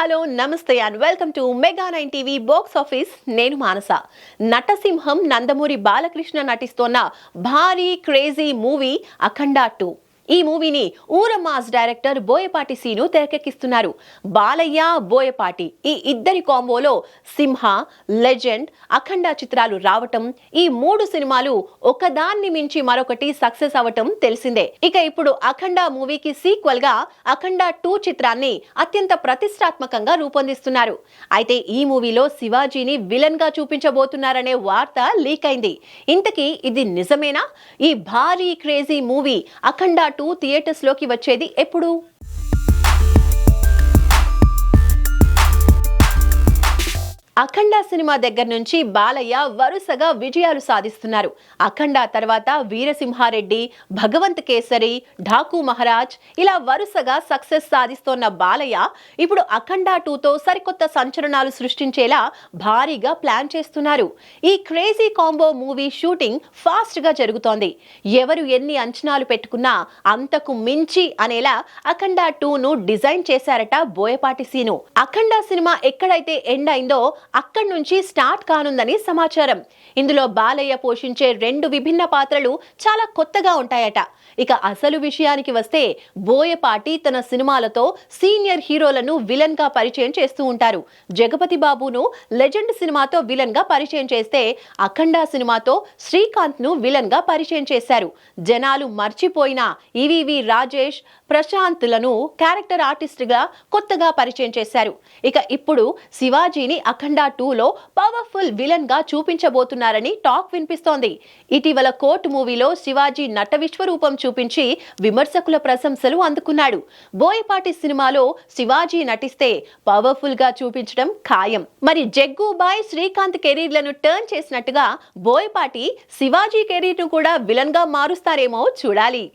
Hello నమస్తే and welcome to mega nine TV box office. నేను మానస. నటసింహం నందమూరి బాలకృష్ణ నటిస్తోన్న భారీ క్రేజీ మూవీ అఖండ టూ. ఈ మూవీని ఊరమాస్ డైరెక్టర్ బోయపాటి సీను తెరకెక్కిస్తున్నారు. బాలయ్య బోయపాటి ఈ ఇద్దరి కాంబోలో సింహ లెజెండ్ అఖండ చిత్రాలు రావటం ఈ మూడు సినిమాలు ఒకదాన్ని మించి మరొకటి సక్సెస్ అవటం తెలిసిందే. ఇక ఇప్పుడు అఖండ మూవీకి సీక్వెల్గా అఖండ టూ చిత్రాన్ని అత్యంత ప్రతిష్టాత్మకంగా రూపొందిస్తున్నారు. అయితే ఈ మూవీలో శివాజీని విలన్గా చూపించబోతున్నారనే వార్త లీక్ అయింది. ఇంతకీ ఇది నిజమేనా? ఈ భారీ క్రేజీ మూవీ అఖండ టూ థియేటర్స్లోకి వచ్చేది ఎప్పుడు? అఖండ సినిమా దగ్గర నుంచి బాలయ్య వరుసగా విజయాలు సాధిస్తున్నారు. అఖండ తర్వాత వీరసింహారెడ్డి భగవంత్ కేసరి ఢాకు మహారాజ్ ఇలా వరుసగా సక్సెస్ సాధిస్తోన్న బాలయ్య ఇప్పుడు అఖండ టూతో సరికొత్త సంచలనాలు సృష్టించేలా భారీగా ప్లాన్ చేస్తున్నారు. ఈ క్రేజీ కాంబో మూవీ షూటింగ్ ఫాస్ట్గా జరుగుతోంది. ఎవరు ఎన్ని అంచనాలు పెట్టుకున్నా అంతకు మించి అనేలా అఖండ టూను డిజైన్ చేశారట బోయపాటి సీను. అఖండ సినిమా ఎక్కడైతే ఎండ్ అయిందో అక్కడి నుంచి స్టార్ట్ కానుందని సమాచారం. ఇందులో బాలయ్య పోషించే రెండు విభిన్న పాత్రలు చాలా కొత్తగా ఉంటాయట. ఇక అసలు విషయానికి వస్తే బోయపాటి తన సినిమాలతో సీనియర్ హీరోలను విలన్గా పరిచయం చేస్తూ ఉంటారు. జగపతి బాబును లెజెండ్ సినిమాతో విలన్గా పరిచయం చేస్తే అఖండ సినిమాతో శ్రీకాంత్ను విలన్గా పరిచయం చేశారు. జనాలు మర్చిపోయిన ఈవివి రాజేష్ ప్రశాంత్లను క్యారెక్టర్ ఆర్టిస్ట్గా కొత్తగా పరిచయం చేశారు. ఇక ఇప్పుడు శివాజీని అఖండ టూలో పవర్ఫుల్ విలన్గా చూపించబోతున్నారని టాక్ వినిపిస్తోంది. ఇటీవల కోర్ట్ మూవీలో శివాజీ నట విశ్వరూపం చూపించి విమర్శకుల ప్రశంసలు అందుకున్నాడు. బోయపాటి సినిమాలో శివాజీ నటిస్తే పవర్ఫుల్గా చూపించడం ఖాయం. మరి జగ్గుబాయ్ శ్రీకాంత్ కెరీర్లను టర్న్ చేసినట్టుగా బోయపాటి శివాజీ కెరీర్ను కూడా విలన్గా మారుస్తారేమో చూడాలి.